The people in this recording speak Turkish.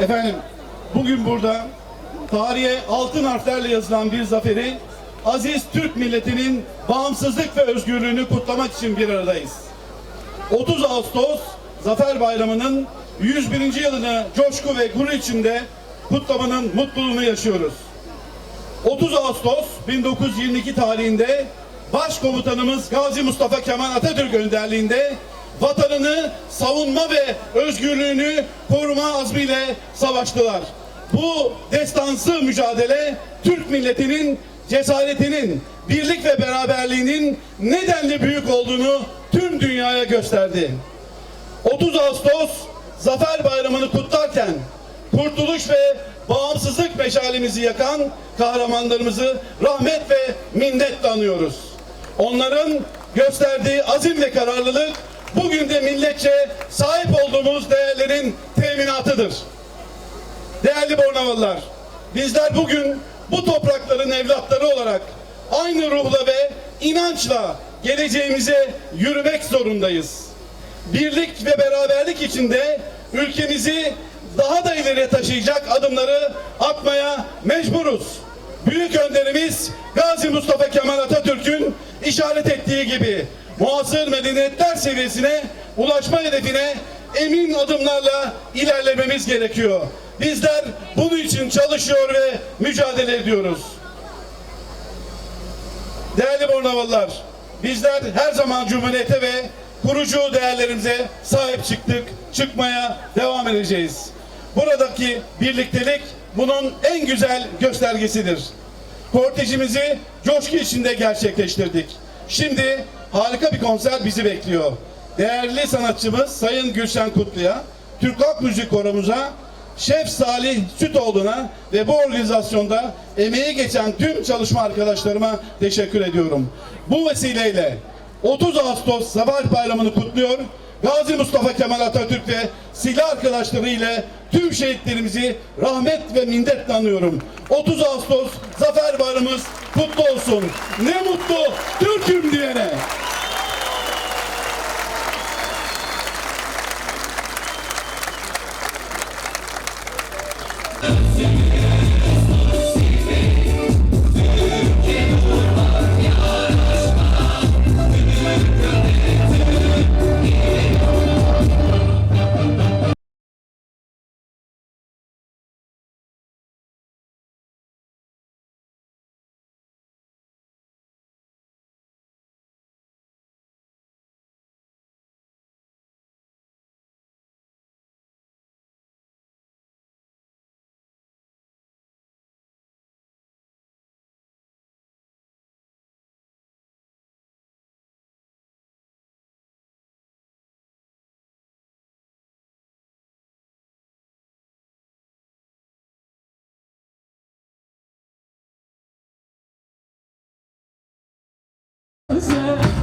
Efendim bugün burada tarihe altın harflerle yazılan bir zaferi aziz Türk milletinin bağımsızlık ve özgürlüğünü kutlamak için bir aradayız. 30 Ağustos Zafer Bayramı'nın 101. yılını coşku ve gurur içinde kutlamanın mutluluğunu yaşıyoruz. 30 Ağustos 1922 tarihinde Başkomutanımız Gazi Mustafa Kemal Atatürk önderliğinde vatanını savunma ve özgürlüğünü koruma azmiyle savaştılar. Bu destansı mücadele Türk milletinin cesaretinin, birlik ve beraberliğinin nedenli büyük olduğunu tüm dünyaya gösterdi. 30 Ağustos Zafer Bayramı'nı kutlarken kurtuluş ve bağımsızlık meşalemizi yakan kahramanlarımızı rahmet ve minnetle anıyoruz. Onların gösterdiği azim ve kararlılık bugün de milletçe sahip olduğumuz değerlerin teminatıdır. Değerli Bornavalılar, bizler bugün bu toprakların evlatları olarak aynı ruhla ve inançla geleceğimize yürümek zorundayız. Birlik ve beraberlik içinde ülkemizi daha da ileriye taşıyacak adımları atmaya mecburuz. Büyük önderimiz Gazi Mustafa Kemal Atatürk'ün işaret ettiği gibi muasır medeniyetler seviyesine ulaşma hedefine emin adımlarla ilerlememiz gerekiyor. Bizler bunun için çalışıyor ve mücadele ediyoruz. Değerli Bornavalılar, bizler her zaman Cumhuriyete ve kurucu değerlerimize sahip çıktık, çıkmaya devam edeceğiz. Buradaki birliktelik bunun en güzel göstergesidir. Kortejimizi coşku içinde gerçekleştirdik. Şimdi harika bir konser bizi bekliyor. Değerli sanatçımız Sayın Gülşen Kutlu'ya, Türk Halk Müzik Koromuza, Şef Salih Sütoğlu'na ve bu organizasyonda emeği geçen tüm çalışma arkadaşlarıma teşekkür ediyorum. Bu vesileyle 30 Ağustos Zafer Bayramı'nı kutluyor. Gazi Mustafa Kemal Atatürk ve silah arkadaşları ile tüm şehitlerimizi rahmet ve minnetle anıyorum. 30 Ağustos Zafer Bayramımız kutlu olsun. Ne mutlu Türk'üm diyene. answer